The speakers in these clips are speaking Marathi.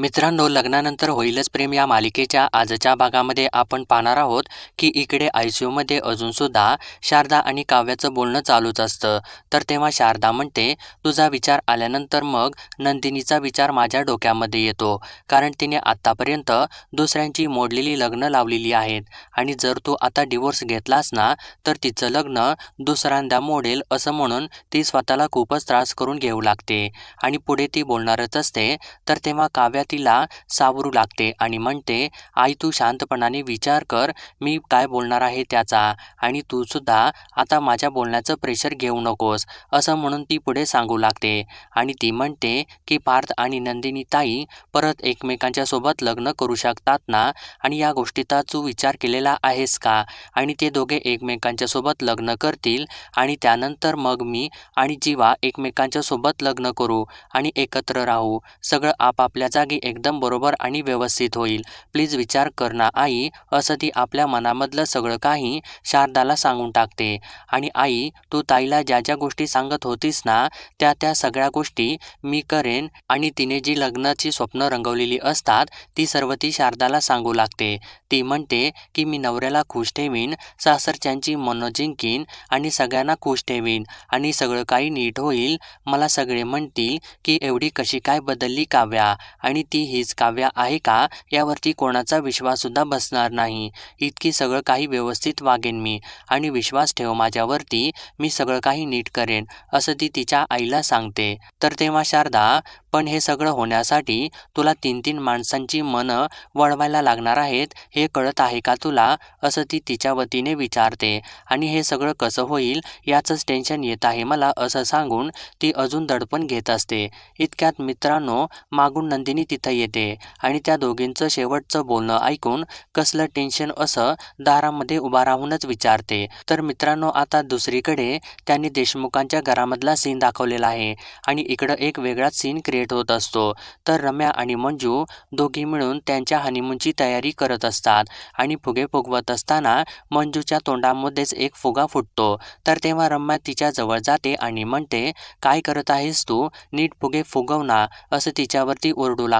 मित्रांनो लग्नानंतर होईलच प्रेम या मालिकेच्या आजच्या भागामध्ये आपण पाहणार आहोत की इकडे आय सी यूमध्ये अजूनसुद्धा शारदा आणि काव्याचं बोलणं चालूच असतं. तर तेव्हा शारदा म्हणते तुझा विचार आल्यानंतर मग नंदिनीचा विचार माझ्या डोक्यामध्ये येतो. कारण तिने आत्तापर्यंत दुसऱ्यांची मोडलेली लग्न लावलेली आहेत. आणि जर तू आता डिवोर्स घेतलास ना तर तिचं लग्न दुसऱ्यांदा मोडेल असं म्हणून ती स्वतःला खूपच त्रास करून घेऊ लागते. आणि पुढे ती बोलणारच असते. तर तेव्हा काव्या तिला सावरू लागते आणि म्हणते आई तू शांतपणाने विचार कर मी काय बोलणार आहे त्याचा. आणि तू सुद्धा आता माझ्या बोलण्याचं प्रेशर घेऊ नकोस असं म्हणून ती पुढे सांगू लागते. आणि ती म्हणते की पार्थ आणि नंदिनी ताई परत एकमेकांच्या सोबत लग्न करू शकतात ना? आणि या गोष्टीचा तू विचार केलेला आहेस का? आणि ते दोघे एकमेकांच्या सोबत लग्न करतील आणि त्यानंतर मग मी आणि जीवा एकमेकांच्या सोबत लग्न करू आणि एकत्र राहू. सगळं आपापल्या जागी एकदम बरोबर आणि व्यवस्थित होईल. प्लीज विचार कर ना आई. असं ती आपल्या मनामधलं सगळं काही शारदाला सांगून टाकते. आणि आई तू ताईला ज्या ज्या गोष्टी सांगत होतीस ना त्या त्या सगळ्या गोष्टी मी करेन आणि तिने जी लग्नाची स्वप्न रंगवलेली असतात ती सर्व ती शारदाला सांगू लागते. ती म्हणते की मी नवऱ्याला खुश ठेवीन सासरच्यांची मन जिंकीन आणि सगळ्यांना खुश ठेवीन आणि सगळं काही नीट होईल. मला सगळे म्हणतील की एवढी कशी काय बदलली काव्या? आणि ती हीच काव्या आहे का यावरती कोणाचा विश्वाससुद्धा बसणार नाही. इतकी सगळं काही व्यवस्थित वागेन मी आणि विश्वास ठेव माझ्यावरती मी सगळं काही नीट करेन असं ती तिच्या आईला सांगते. तर तेव्हा शारदा पण हे सगळं होण्यासाठी तुला तीन तीन माणसांची मनं वळवायला लागणार आहेत हे कळत आहे का तुला? असं ती तिच्या वतीने विचारते. आणि हे सगळं कसं होईल याचंच टेन्शन येत आहे मला असं सांगून ती अजून दडपण घेत असते. इतक्यात मित्रांनो मागून नंदिनी तिथं येते आणि त्या दोघींचं शेवटचं बोलणं ऐकून कसलं टेन्शन असं दारामध्ये उभा राहूनच विचारते. तर मित्रांनो आता दुसरीकडे त्यांनी देशमुखांच्या घरामधला सीन दाखवलेला आहे आणि इकडं एक वेगळाच सीन क्रिएट होत असतो. तर रम्या आणि मंजू दोघी मिळून त्यांच्या हनीमूनची तयारी करत असतात आणि फुगे फुगवत असताना मंजूच्या तोंडामध्येच एक फुगा फुटतो. तर तेव्हा रम्या तिच्या जवळ जाते आणि म्हणते काय करत आहेस तू? नीट फुगे फुगवना असं तिच्यावरती ओरडू लागते.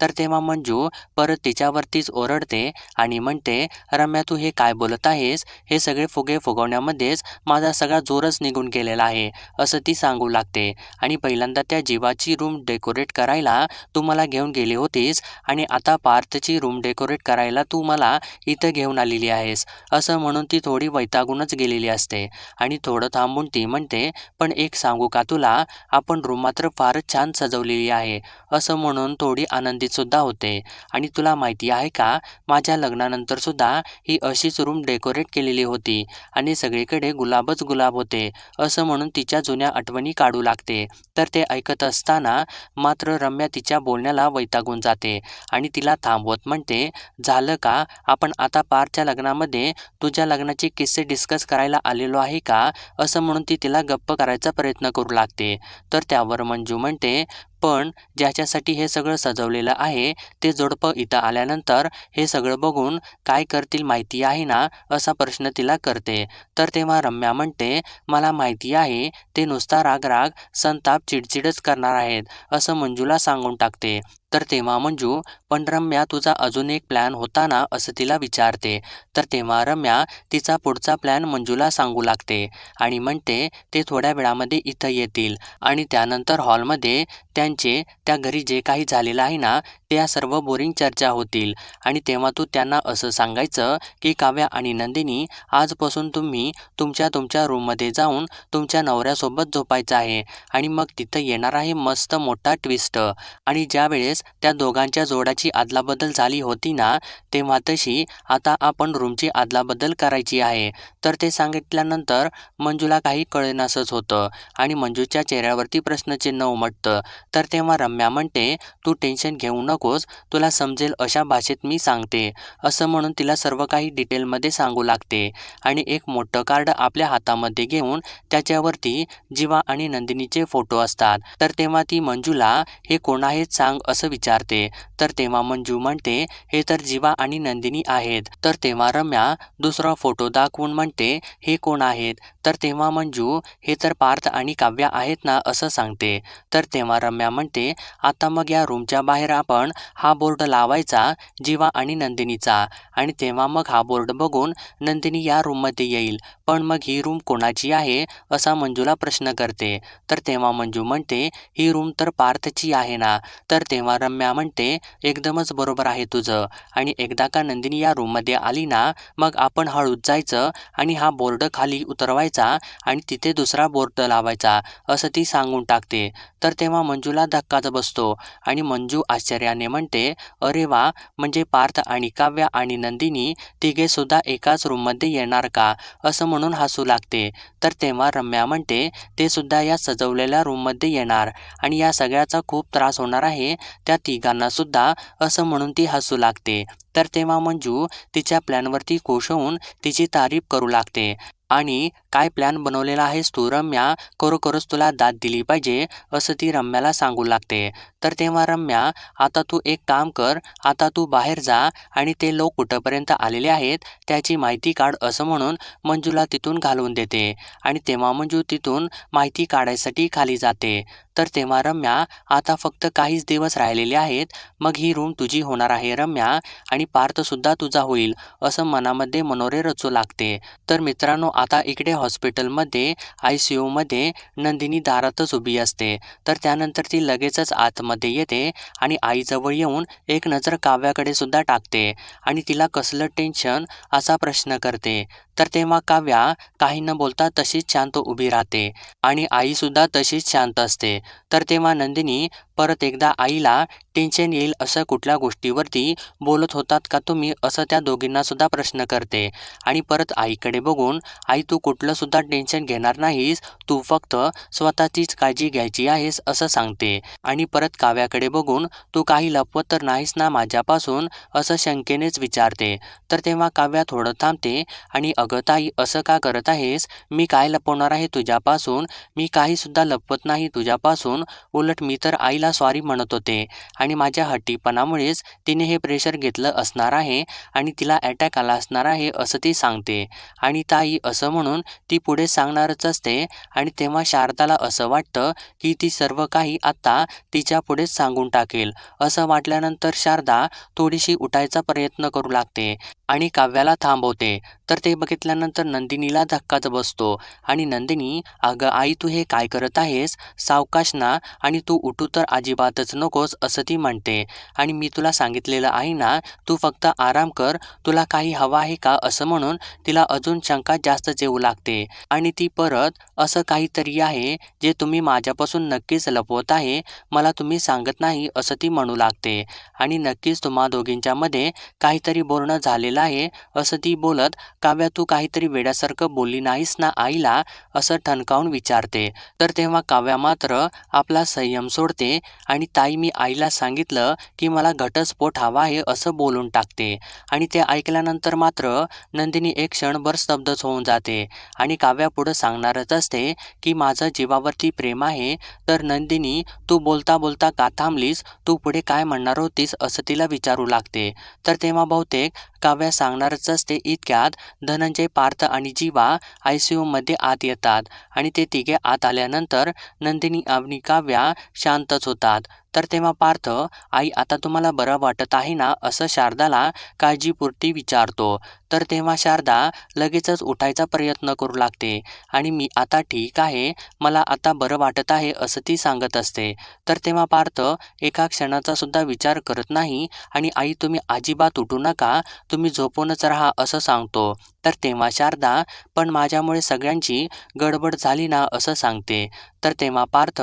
तर तेव्हा मंजू परत तिच्यावरतीच ओरडते आणि म्हणते रम्या तू हे काय बोलत आहेस? हे सगळे फुगे फुगवण्यामध्येच माझा सगळा जोरच निघून गेलेला आहे असं ती सांगू लागते. आणि पहिल्यांदा त्या जीवाची रूम डेकोरेट करायला तू मला घेऊन गेली होतीस आणि आता पार्थची रूम डेकोरेट करायला तू मला इथं घेऊन आलेली आहेस असं म्हणून ती थोडी वैतागूनच गेलेली असते. आणि थोडं थांबून ती म्हणते पण एक सांगू का तुला? आपण रूम मात्र फारच छान सजवलेली आहे असं म्हणून थोडी थोडी आनंदीतसुद्धा होते. आणि तुला माहिती आहे का माझ्या लग्नानंतर सुद्धा ही अशीच रूम डेकोरेट केलेली होती आणि सगळीकडे गुलाबच गुलाब होते. असं म्हणून तिच्या जुन्या आठवणी काढू लागते. तर ते ऐकत असताना मात्र रम्या तिच्या बोलण्याला वैतागून जाते आणि तिला थांबवत म्हणते झालं का? आपण आता पारच्या लग्नामध्ये तुझ्या लग्नाचे किस्से डिस्कस करायला आलेलो आहे का? असं म्हणून ती तिला गप्प करायचा प्रयत्न करू लागते. तर त्यावर मंजू म्हणते पण ज्याच्यासाठी हे सगळं सजवलेलं आहे ते जोडपं इथं आल्यानंतर हे सगळं बघून काय करतील माहिती आहे ना असा प्रश्न तिला करते. तर तेव्हा रम्या म्हणते मला माहिती आहे ते नुसता राग राग संताप चिडचिडच करणार आहेत असं मंजूला सांगून टाकते. तर तेव्हा मंजू पण रम्या तुझा अजून एक प्लॅन होता ना? असं तिला विचारते. तर तेव्हा रम्या तिचा पुढचा प्लॅन मंजूला सांगू लागते आणि म्हणते ते थोड्या वेळामध्ये इथं येतील. आणि त्यानंतर हॉलमध्ये त्यांचे त्या घरी जे काही झालेलं आहे ना त्या सर्व बोरिंग चर्चा होतील. आणि तेव्हा तू त्यांना असं सांगायचं की काव्या आणि नंदिनी आजपासून तुम्ही तुमच्या तुमच्या रूममध्ये जाऊन तुमच्या नवऱ्यासोबत झोपायचं आहे. आणि मग तिथं येणार आहे मस्त मोठा ट्विस्ट आणि ज्या वेळेस त्या दोघांच्या जोडाची आदलाबदल झाली होती ना तेव्हा तशी आता आपण रूमची आदलाबदल करायची आहे. तर ते सांगितल्यानंतर मंजूला काही कळेनासच होतं. आणि मंजूच्या चेहऱ्यावरती प्रश्नचिन्ह उमटतं. तर तेव्हा रम्या म्हणते तू टेन्शन घेऊ नकोस तुला समजेल अशा भाषेत मी सांगते असं म्हणून तिला सर्व काही डिटेलमध्ये सांगू लागते. आणि एक मोठं कार्ड आपल्या हातामध्ये घेऊन त्याच्यावरती जीवा आणि नंदिनीचे फोटो असतात. तर तेव्हा ती मंजूला हे कोण आहेत सांग असं विचारते. तर तेव्हा मंजू म्हणते हे तर जीवा आणि नंदिनी आहेत. तर तेव्हा रम्या दुसरा फोटो दाखवून म्हणते हे कोण आहेत? तर तेव्हा मंजू हे तर पार्थ आणि काव्या आहेत ना असं सांगते. तर तेव्हा रम्या म्हणते आता मग या रूमच्या बाहेर आपण आपण हा बोर्ड लावायचा जीवा आणि नंदिनीचा. आणि तेव्हा मग हा बोर्ड बघून नंदिनी या रूममध्ये येईल. पण मग ही रूम कोणाची आहे? असा मंजूला प्रश्न करते. तर तेव्हा मंजू म्हणते ही रूम तर पार्थची आहे ना? तर तेव्हा रम्या म्हणते एकदमच बरोबर आहे तुझं. आणि एकदा का नंदिनी या रूममध्ये आली ना मग आपण हळूच जायचं आणि हा बोर्ड खाली उतरवायचा आणि तिथे दुसरा बोर्ड लावायचा असं ती सांगून टाकते. तर तेव्हा मंजूला धक्काच बसतो आणि मंजू आश्चर्याने म्हणते अरे वा म्हणजे पार्थ आणि काव्या आणि नंदिनी तिघे सुद्धा एकाच रूममध्ये येणार का? असं म्हणून हसू लागते. तर तेव्हा रम्या म्हणते ते सुद्धा या सजवलेल्या रूममध्ये येणार आणि या सगळ्याचा खूप त्रास होणार आहे त्या तिघांना सुद्धा असं म्हणून ती हसू लागते. तर तेव्हा मंजू तिच्या प्लॅनवरती खुश होऊन तिची तारीफ करू लागते. आणि काय प्लॅन बनवलेला आहेस तू रम्या खरोखरच तुला दाद दिली पाहिजे असं ती रम्याला सांगू लागते. तर तेव्हा रम्या आता तू एक काम कर आता तू बाहेर जा आणि ते लोक कुठंपर्यंत आलेले आहेत त्याची माहिती काढ असं म्हणून मंजूला तिथून घालवून देते. आणि तेव्हा मंजू तिथून माहिती काढायसाठी खाली जाते. तर तेव्हा रम्या आता फक्त काहीच दिवस राहिलेले आहेत मग ही रूम तुझी होणार आहे रम्या आणि पार्थसुद्धा तुझा होईल असं मनामध्ये मनोरे रचू लागते. तर मित्रांनो आता इकडे हॉस्पिटलमध्ये आय सी यूमध्ये नंदिनी दारातच उभी असते. तर त्यानंतर ती लगेचच आतमध्ये येते आणि आईजवळ येऊन एक नजर काव्याकडे सुद्धा टाकते आणि तिला कसलं टेन्शन असा प्रश्न करते. तर तेव्हा काव्या काही न बोलता तशीच शांत उभी राहते आणि आईसुद्धा तशीच शांत असते. तर तेव्हा नंदिनी परत एकदा आईला टेन्शन येईल असं कुठल्या गोष्टीवरती बोलत होतात का तुम्ही? असं त्या दोघींनासुद्धा प्रश्न करते. आणि परत आईकडे बघून आई तू कुठलंसुद्धा टेन्शन घेणार नाहीस. तू फक्त स्वतःचीच काळजी घ्यायची आहेस असं सांगते. आणि परत काव्याकडे बघून तू काही लपवत तर नाहीस ना माझ्यापासून? असं शंकेनेच विचारते. तर तेव्हा काव्या थोडं थांबते आणि अगं ताई असं का करत आहेस? मी काय लपवणार आहे तुझ्यापासून? मी काहीसुद्धा लपवत नाही तुझ्यापासून. उलट मी तर आईला सॉरी म्हणत होते. आणि माझ्या हट्टीपणामुळेच तिने हे प्रेशर घेतलं असणार आहे आणि तिला अटॅक आला असणार आहे असं ती सांगते. आणि ताई असं म्हणून ती पुढे सांगणारच असते. आणि तेव्हा शारदाला असं वाटतं की ती सर्व काही आत्ता तिच्या पुढेच सांगून टाकेल. असं वाटल्यानंतर शारदा थोडीशी उठायचा प्रयत्न करू लागते. आणि काव्याला थांबवते. तर ते बघितल्यानंतर नंदिनीला धक्काच बसतो. आणि नंदिनी अगं आई तू हे काय करत आहेस? सावकाश ना आणि तू उठू तर अजिबातच नकोस असं ती म्हणते. आणि मी तुला सांगितलेलं आहे ना तू फक्त आराम कर तुला काही हवं आहे का असं म्हणून तिला अजून शंका जास्तच येऊ लागते. आणि ती परत असं काहीतरी आहे जे तुम्ही माझ्यापासून नक्कीच लपवत आहे मला तुम्ही सांगत नाही असं ती म्हणू लागते. आणि नक्कीच तुम्हा दोघींच्यामध्ये काहीतरी बोलणं झालेलं आहे असं ती बोलत काव्या तू काहीतरी वेड्यासारखं बोलली नाहीस ना आईला? असं ठणकावून विचारते. तर तेव्हा काव्या मात्र आपला संयम सोडते आणि ताई मी आईला सांगितलं की मला घटस्फोट हवा आहे असं बोलून टाकते. आणि ते ऐकल्यानंतर मात्र नंदिनी एक क्षणभर स्तब्धच होऊन जाते आणि काव्या पुढं सांगणारच असते की माझं जीवावरती प्रेम आहे तर नंदिनी तू बोलता बोलता का थांबलीस? तू पुढे काय म्हणणार होतीस? असं तिला विचारू लागते. तर तेव्हा बहुतेक काव्या सांगणारच असते. इतक्यात धनंजय पार्थ आणि जीवा आय सी यूमध्ये आत येतात आणि ते तिघे आत आल्यानंतर नंदिनी आणि काव्या शांतच होतात. तर तेव्हा पार्थ आई आता तुम्हाला बरं वाटत आहे ना? असं शारदाला काळजीपुरती विचारतो. तर तेव्हा शारदा लगेचच उठायचा प्रयत्न करू लागते आणि मी आता ठीक आहे मला आता बरं वाटत आहे असं ती सांगत असते. तर तेव्हा पार्थ एका क्षणाचा सुद्धा विचार करत नाही आणि आई तुम्ही अजिबात उठू नका तुम्ही झोपूनच राहा असं सांगतो. तर तेव्हा शारदा पण माझ्यामुळे सगळ्यांची गडबड झाली ना असं सांगते. तर तेव्हा पार्थ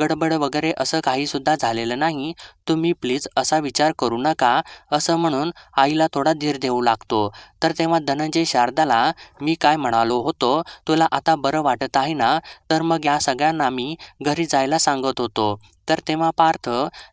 गडबड वगैरे असं काहीसुद्धा झालेलं नाही. तुम्ही प्लीज असा विचार करू नका. असं म्हणून आईला थोडा धीर देऊ लागतो. तर तेव्हा धनंजय शारदाला मी काय म्हणालो होतो? तुला आता बरं वाटत आहे ना? तर मग या सगळ्यांना मी घरी जायला सांगत होतो. तर तेव्हा पार्थ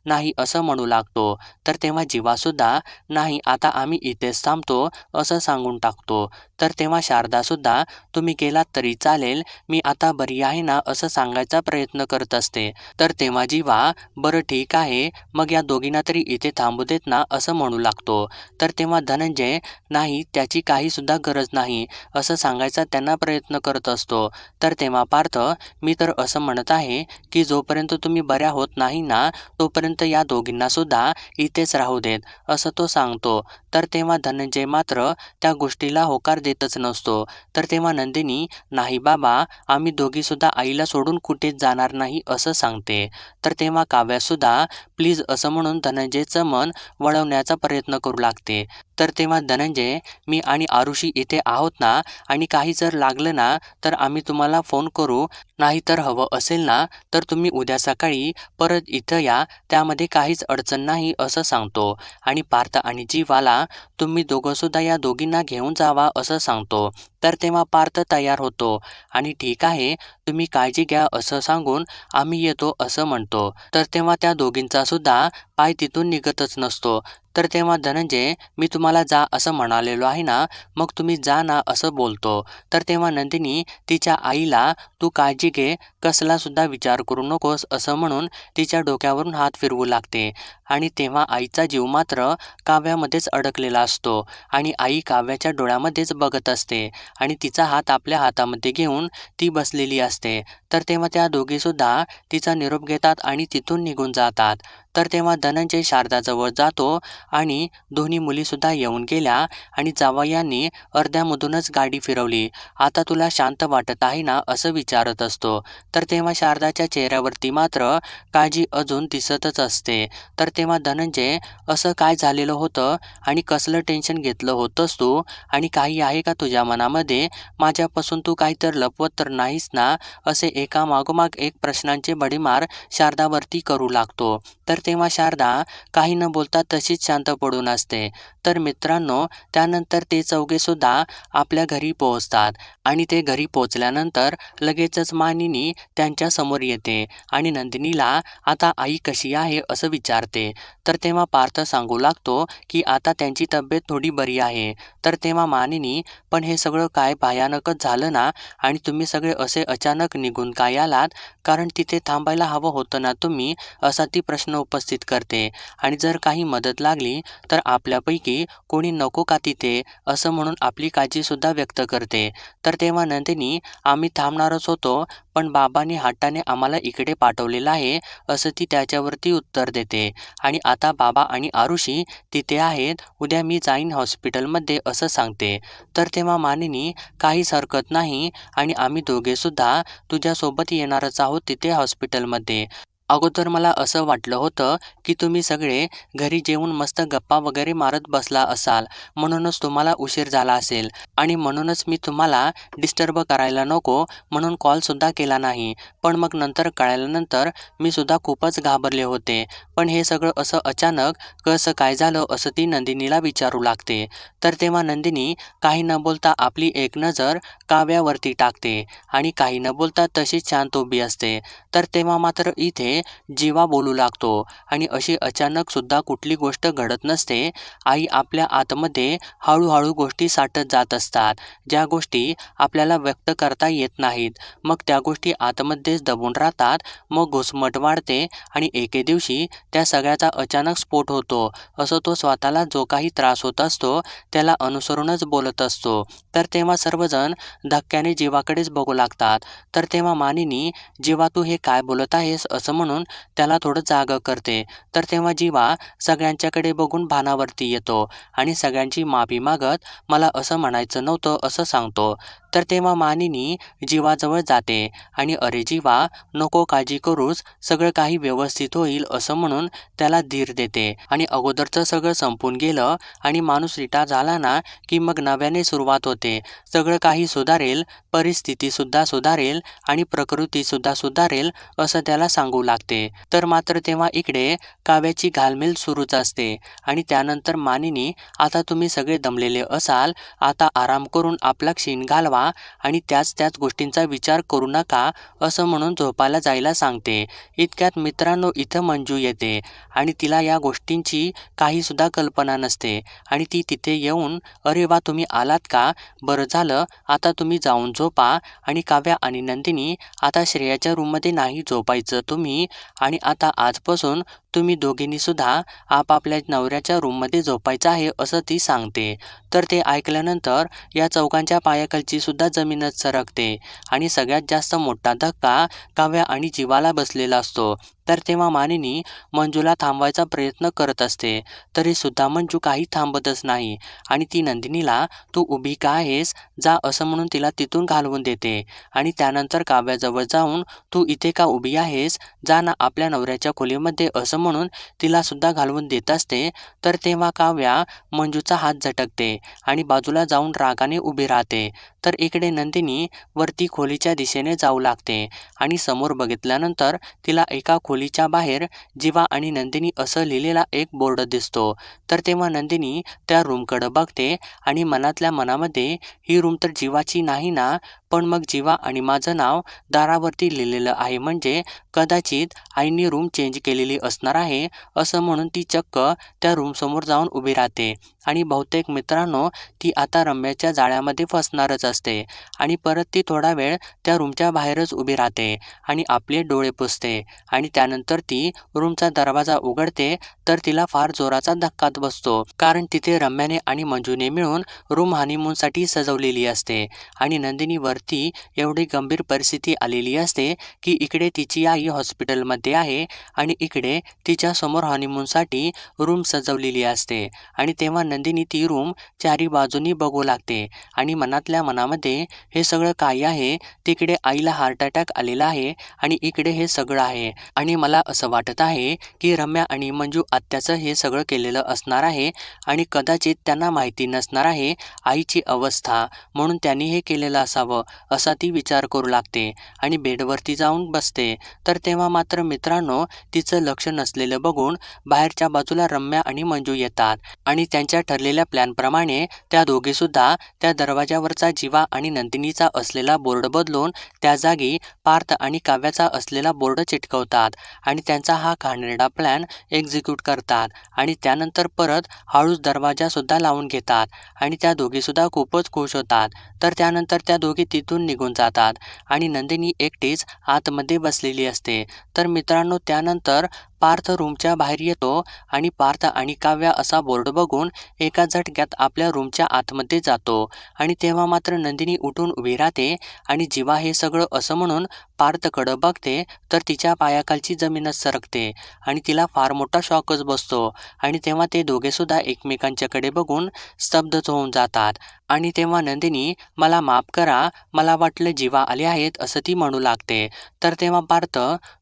नाही असं म्हणू लागतो. तर तेव्हा जीवासुद्धा नाही आता आम्ही इथेच थांबतो असं सांगून टाकतो. तर तेव्हा शारदासुद्धा तुम्ही गेलात तरी चालेल मी आता बरी आहे ना असं सांगायचा प्रयत्न करत असते. तर तेव्हा जीवा बरं ठीक आहे मग या दोघींना तरी इथे थांबू देत ना असं म्हणू लागतो. तर तेव्हा धनंजय नाही त्याची काहीसुद्धा गरज नाही असं सांगायचा त्यांना प्रयत्न करत असतो. तर तेव्हा पार्थ मी तर असं म्हणत आहे की जोपर्यंत तुम्ही बऱ्या होत नाही ना तोपर्यंत या दोघींनासुद्धा इथेच राहू देत असं तो सांगतो. तर तेव्हा धनंजय मात्र त्या गोष्टीला होकार देतच नसतो. तर तेव्हा नंदिनी नाही बाबा आम्ही दोघीसुद्धा आईला सोडून कुठेच जाणार नाही असं सांगते. तर तेव्हा काव्यासुद्धा प्लीज असं म्हणून धनंजयचं मन वळवण्याचा प्रयत्न करू लागते. तर तेव्हा धनंजय मी आणि आरुषी इथे आहोत ना आणि काही जर लागलं ना तर आम्ही तुम्हाला फोन करू. नाही तर हवं असेल ना तर तुम्ही उद्या सकाळी परत इथं या त्यामध्ये काहीच अडचण नाही असं सांगतो. आणि पार्थ आणि जीवाला तुम्ही दोघंसुद्धा या दोघींना घेऊन जावा असं सांगतो. तर तेव्हा पार्थ तयार होतो. आणि ठीक आहे तुम्ही काळजी घ्या असं सांगून आम्ही येतो असं म्हणतो. तर तेव्हा त्या दोघींचा सुद्धा पाय तिथून निघतच नसतो. तर तेव्हा धनंजय मी तुम्हाला जा असं म्हणालेलो आहे ना मग तुम्ही जा ना असं बोलतो. तर तेव्हा नंदिनी तिच्या आईला तू काळजी घे कसला सुद्धा विचार करू नकोस असं म्हणून तिच्या डोक्यावरून हात फिरवू लागते. आणि तेव्हा आईचा जीव मात्र काव्यामध्येच अडकलेला असतो आणि आई काव्याच्या डोळ्यामध्येच बघत असते आणि तिचा हात आपल्या हातामध्ये घेऊन ती बसलेली असते. तर तेव्हा त्या दोघीसुद्धा तिचा निरोप घेतात आणि तिथून निघून जातात. तर तेव्हा धनंजय शारदाजवळ जातो आणि दोन्ही मुलीसुद्धा येऊन गेल्या आणि जावयांनी अर्ध्यामधूनच गाडी फिरवली. आता तुला शांत वाटत आहे ना? असं विचारत असतो. तर तेव्हा शारदाच्या चेहऱ्यावरती मात्र काळजी अजून दिसतच असते. तर ते तेव्हा धनंजय असं काय झालेलं होतं आणि कसलं टेन्शन घेतलं होतंस तू? आणि काही आहे का तुझ्या मनामध्ये? माझ्यापासून तू काही तर लपवत तर नाहीस ना? असे एका मागोमाग एक प्रश्नांचे बडीमार शारदावरती करू लागतो. तर तेव्हा शारदा काही न बोलता तशीच शांत पडून असते. तर मित्रांनो त्यानंतर ते चौघेसुद्धा आपल्या घरी पोहोचतात आणि ते घरी पोहोचल्यानंतर लगेचच मानिनी त्यांच्यासमोर येते आणि नंदिनीला आता आई कशी आहे? असं विचारते. तर तेव्हा पार्थ सांगू लागतो की आता त्यांची तब्येत थोडी बरी आहे. तर तेव्हा मानिनी पण हे सगळं काय भयानकच झालं ना? आणि तुम्ही सगळे असे अचानक निघून काय आलात? कारण तिथे थांबायला हवं होतं ना तुम्ही? असा ती प्रश्न उपस्थित करते. आणि जर काही मदत लागली तर आपल्यापैकी कोणी नको का तिथे? असं म्हणून आपली काळजीसुद्धा व्यक्त करते. तर तेव्हा नंदिनी आम्ही थांबणारच होतो पण बाबांनी हाताने आम्हाला इकडे पाठवलेलं आहे असं ती त्याच्यावरती उत्तर देते. आणि आता बाबा आणि आरुषी तिथे आहेत उद्या मी जाईन हॉस्पिटलमध्ये असं सांगते. तर तेव्हा मानिनी काहीच हरकत नाही आणि आम्ही दोघेसुद्धा तुझ्यासोबत येणारच आहोत तिथे हॉस्पिटलमध्ये. अगोदर मला असं वाटलं होतं की तुम्ही सगळे घरी जेवून मस्त गप्पा वगैरे मारत बसला असाल म्हणूनच तुम्हाला उशीर झाला असेल आणि म्हणूनच मी तुम्हाला डिस्टर्ब करायला नको म्हणून कॉलसुद्धा केला नाही. पण मग नंतर कळाल्यानंतर मी सुद्धा खूपच घाबरले होते. पण हे सगळं असं अचानक कसं काय झालं असं ती नंदिनीला विचारू लागते. तर तेव्हा नंदिनी काही न बोलता आपली एक नजर काव्यावरती टाकते आणि काही न बोलता तशीच शांत उभी असते. तर तेव्हा मात्र इथे जीवा बोलू लागतो. आणि अशी अचानकसुद्धा कुठली गोष्ट घडत नसते. आई आपल्या आतमध्ये हळूहळू गोष्टी साठत जात असतात. ज्या गोष्टी आपल्याला व्यक्त करता येत नाहीत मग त्या गोष्टी आतमध्येच दबून राहतात मग घुसमट वाढते आणि एके दिवशी त्या सगळ्याचा अचानक स्फोट होतो. असं तो स्वतःला जो काही त्रास होत असतो त्याला अनुसरूनच बोलत असतो. तर तेव्हा सर्वजण धक्क्याने जीवाकडेच बघू लागतात. तर तेव्हा मानिनी जीवा तू हे काय बोलत आहेस असं म्हणून त्याला थोडं जाग करते. तर तेव्हा जीवा सगळ्यांच्याकडे बघून भानावरती येतो आणि सगळ्यांची माफी मागत मला असं म्हणायचं नव्हतं असं सांगतो. तर तेव्हा मानिनी जीवाजवळ जाते आणि अरे जीवा नको काळजी करूच सगळं काही व्यवस्थित होईल असं म्हणून त्याला धीर देते. आणि अगोदरचं सगळं संपून गेलं आणि माणूस रिटायर झाला ना की मग नव्याने सुरुवात होते. सगळं काही सुधारेल परिस्थितीसुद्धा सुधारेल आणि प्रकृतीसुद्धा सुधारेल असं त्याला सांगू लागते. तर मात्र तेव्हा इकडे काव्याची घालमेल सुरूच असते आणि त्यानंतर मानिनी आता तुम्ही सगळे दमलेले असाल आता आराम करून आपला क्षीण घालवा झोपा आणि त्याच त्याच गोष्टींचा विचार करू नका असं म्हणून झोपायला जायला सांगते. इतक्यात मित्रांनो इथं मंजू येते आणि तिला या गोष्टींची काहीसुद्धा कल्पना नसते आणि ती तिथे येऊन अरे वा तुम्ही आलात का? बरं झालं आता तुम्ही जाऊन झोपा. आणि काव्या आणि नंदिनी आता श्रेयाच्या रूममध्ये नाही झोपायचं तुम्ही आणि आता आजपासून तुम्ही दोघींनी सुद्धा आपापल्या नवऱ्याच्या रूममध्ये झोपायचं आहे असं ती सांगते. तर ते ऐकल्यानंतर या चौकांच्या पायाखालची सुद्धा जमीनच सरकते आणि सगळ्यात जास्त मोठा धक्का काव्या आणि जीवाला बसलेला असतो. तर तेव्हा मानिनी मंजूला थांबवायचा प्रयत्न करत असते. तरी सुद्धा मंजू काही थांबतच नाही. आणि ती नंदिनीला तू उभी का आहेस? जा असं म्हणून तिला तिथून घालवून देते. आणि त्यानंतर काव्याजवळ जाऊन तू इथे का उभी आहेस? जा ना आपल्या नवऱ्याच्या खोलीमध्ये असं म्हणून तिला सुद्धा घालवून देत असते. तर तेव्हा काव्या मंजूचा हात झटकते आणि बाजूला जाऊन रागाने उभी राहते. तर इकडे नंदिनी वरती खोलीच्या दिशेने जाऊ लागते आणि समोर बघितल्यानंतर तिला एका खोलीच्या बाहेर जीवा आणि नंदिनी असं लिहिलेला एक बोर्ड दिसतो. तर तेव्हा नंदिनी त्या रूमकडं बघते आणि मनातल्या मनामध्ये ही रूम तर जीवाची नाही ना पण मग जीवा आणि माझं नाव दारावरती लिहिलेलं आहे. म्हणजे कदाचित आईने रूम चेंज केलेली असणार आहे असं म्हणून ती चक्क त्या रूमसमोर जाऊन उभी राहते. आणि बहुतेक मित्रांनो ती आता रम्याच्या जाळ्यामध्ये फसणारच असते आणि परत ती थोडा वेळ त्या रूमच्या बाहेरच उभी राहते आणि आपले डोळे पुसते आणि त्यानंतर ती रूमचा दरवाजा उघडते तर तिला फार जोराचा धक्कात बसतो. कारण तिथे रम्याने आणि मंजूने मिळून रूम हनीमूनसाठी सजवलेली असते आणि नंदिनी वरती एवढी गंभीर परिस्थिती आलेली असते की इकडे तिची आई हॉस्पिटलमध्ये आहे आणि इकडे तिच्या समोर हनीमूनसाठी रूम सजवलेली असते आणि तेव्हा नंदिनी ती रूम चारी बाजूनी बघू लागते आणि मनातल्या मनात मनामध्ये हे सगळं काय आहे तिकडे आईला हार्ट अटॅक आलेला आहे आणि इकडे हे सगळं आहे. आणि मला असं वाटत आहे की रम्या आणि मंजू आत्याचं हे सगळं केलेलं असणार आहे आणि कदाचित त्यांना माहिती नसणार आहे आईची अवस्था म्हणून त्यांनी हे केलेलं असावं असा ती विचार करू लागते आणि बेडवरती जाऊन बसते. तर तेव्हा मात्र मित्रांनो तिचं लक्ष नसलेलं बघून बाहेरच्या बाजूला रम्या आणि मंजू येतात आणि त्यांच्या ठरलेल्या प्लॅनप्रमाणे त्या दोघीसुद्धा त्या दरवाजावरचा जीव आणि नंदिनीचा असलेला बोर्ड बदलून त्या जागी पार्थ आणि काव्याचा असलेला बोर्ड चिटकवतात आणि त्यांचा हा घाणेरडा प्लॅन एक्झिक्यूट करतात आणि त्यानंतर परत हळूच दरवाजासुद्धा लावून घेतात आणि त्या दोघीसुद्धा खूपच खुश होतात. तर त्यानंतर त्या दोघी तिथून निघून जातात आणि नंदिनी एकटीच आतमध्ये बसलेली असते. तर मित्रांनो त्यानंतर पार्थ रूमच्या बाहेर येतो आणि पार्थ आणि काव्या असा बोर्ड बघून एका झटक्यात आपल्या रूमच्या आतमध्ये जातो. आणि तेव्हा मात्र नंदिनी उठून उभी राहते आणि जीवा हे सगळं असं म्हणून पार्थकडं बघते तर तिच्या पायाखालची जमीनच सरकते आणि तिला फार मोठा शॉकच बसतो. आणि तेव्हा ते दोघेसुद्धा एकमेकांच्याकडे बघून स्तब्धच होऊन जातात. आणि तेव्हा नंदिनी मला माफ करा मला वाटलं जीवा आले आहेत असं ती म्हणू लागते. तर तेव्हा पार्थ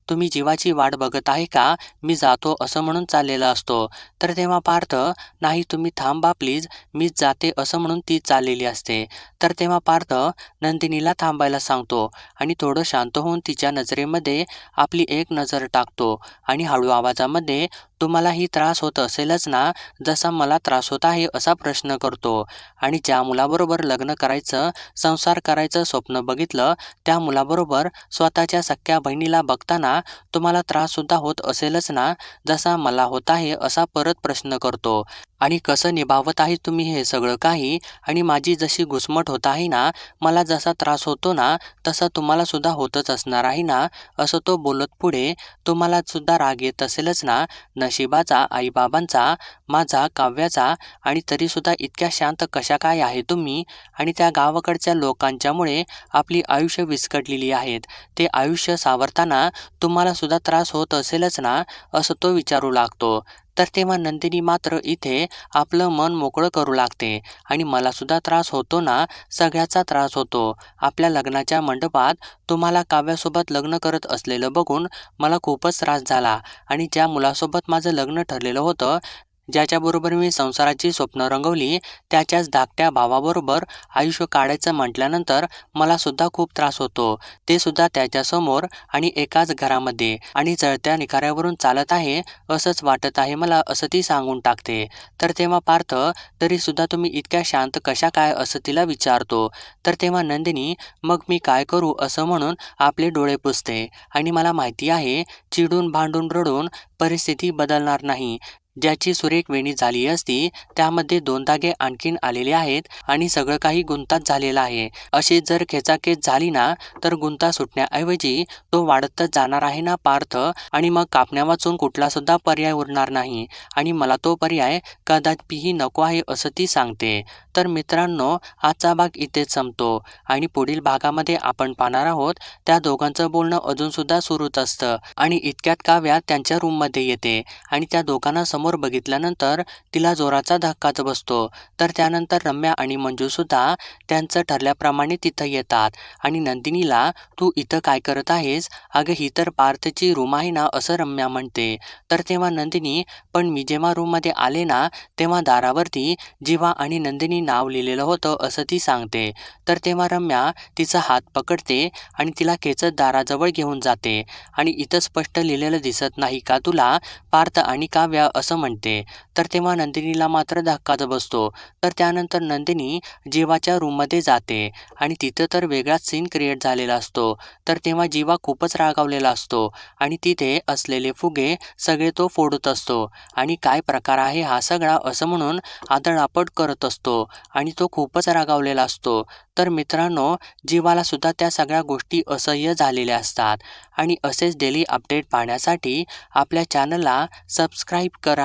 तुम्ही जीवाची वाट बघत आहे का? मी जातो असं म्हणून चाललेला असतो. तर तेव्हा पार्थ नाही तुम्ही थांबा प्लीज मीच जाते असं म्हणून ती चाललेली असते. तर तेव्हा पार्थ नंदिनीला थांबायला सांगतो आणि थोडं शांत होऊन तिच्या नजरेमध्ये आपली एक नजर टाकतो आणि हळू आवाजामध्ये तुम्हालाही त्रास होत असेलच ना जसा मला त्रास होत आहे असा प्रश्न करतो. आणि ज्या मुलाबरोबर लग्न करायचं संसार करायचं स्वप्न बघितलं त्या मुलाबरोबर स्वतःच्या सख्या बहिणीला बघताना तुम्हाला त्राससुद्धा होत असेलच ना जसा मला होत आहे असा परत प्रश्न करतो. आणि कसं निभावत आहे तुम्ही हे सगळं काही? आणि माझी जशी घुसमट होत आहे ना मला जसा त्रास होतो ना तसा तुम्हाला सुद्धा होतच असणार आहे ना असं तो बोलत पुढे तुम्हाला सुद्धा राग येत असेलच ना नशिबाचा आईबाबांचा माझा काव्याचा आणि तरीसुद्धा इतक्या शांत कशा काय आहे तुम्ही आणि त्या गावाकडच्या लोकांच्यामुळे आपली आयुष्य विस्कटलेली आहेत. ते आयुष्य सावरताना तुम्हाला सुद्धा त्रास होत असेलच ना असं तो विचारू लागतो. तर तेव्हा नंदिनी मात्र इथे आपलं मन मोकळं करू लागते आणि मला सुद्धा त्रास होतो ना सगळ्याचा त्रास होतो. आपल्या लग्नाच्या मंडपात तुम्हाला काव्यासोबत लग्न करत असलेलं बघून मला खूपच त्रास झाला आणि ज्या मुलासोबत माझं लग्न ठरलेलं होतं ज्याच्याबरोबर मी संसाराची स्वप्न रंगवली त्याच्याच धाकट्या भावाबरोबर आयुष्य काढायचं म्हटल्यानंतर मला सुद्धा खूप त्रास होतो. ते सुद्धा त्याच्यासमोर आणि एकाच घरामध्ये आणि चळत्या निखाऱ्यावरून चालत आहे असंच वाटत आहे मला असं ती सांगून टाकते. तर तेव्हा पार्थ तरी सुद्धा तुम्ही इतक्या शांत कशा काय? असं तिला विचारतो. तर तेव्हा नंदिनी मग मी काय करू? असं म्हणून आपले डोळे पुसते आणि मला माहिती आहे चिडून भांडून रडून परिस्थिती बदलणार नाही. ज्याची सुरेख वेणी झाली असती त्यामध्ये दोन धागे आणखीन आलेले आहेत आणि सगळं काही गुंतात झालेलं आहे. अशी जर खेचाखेच झाली ना तर गुंता सुटण्याऐवजी तो वाढतच जाणार आहे ना पार्थ? आणि मग कापण्या वाचून कुठला सुद्धा पर्याय उरणार नाही. आणि मला तो पर्याय कदापिही नको आहे असं ती सांगते. तर मित्रांनो आजचा भाग इथेच संपतो. आणि पुढील भागामध्ये आपण पाहणार आहोत त्या दोघांचं बोलणं अजूनसुद्धा सुरूच असतं. आणि इतक्यात काव्या त्यांच्या रूममध्ये येते. आणि त्या दोघांना समोर बघितल्यानंतर तिला जोराचा धक्काच बसतो. तर त्यानंतर रम्या आणि मंजूसुद्धा त्यांचं ठरल्याप्रमाणे तिथं येतात. आणि नंदिनीला तू इथं काय करत आहेस? अगं ही तर पार्थची रूम आहे ना असं रम्या म्हणते. तर तेव्हा नंदिनी पण मी जेव्हा रूममध्ये आले ना तेव्हा दारावरती जीवा आणि नंदिनी नाव लिहिलेलं होतं असं ती सांगते. तर तेव्हा रम्या तिचा हात पकडते आणि तिला खेचत दाराजवळ घेऊन जाते. आणि इथं स्पष्ट लिहिलेलं दिसत नाही का तुला? पार्थ आणि काव्या असं म्हणते. तर तेव्हा नंदिनीला मात्र धक्काच बसतो. तर त्यानंतर नंदिनी जीवाच्या रूममध्ये जाते आणि तिथं तर वेगळाच सीन क्रिएट झालेला असतो. तर तेव्हा जीवा खूपच रागावलेला असतो आणि तिथे असलेले फुगे सगळे तो फोडत असतो. आणि काय प्रकार आहे हा सगळा असं म्हणून आदळापट करत असतो आणि तो खूपच रागावलेला असतो. तर मित्रांनो जीवाला सुद्धा त्या सगळ्या गोष्टी असह्य झालेल्या असतात. आणि असेच डेली अपडेट पाहण्यासाठी आपल्या चॅनलला सबस्क्राईब करा.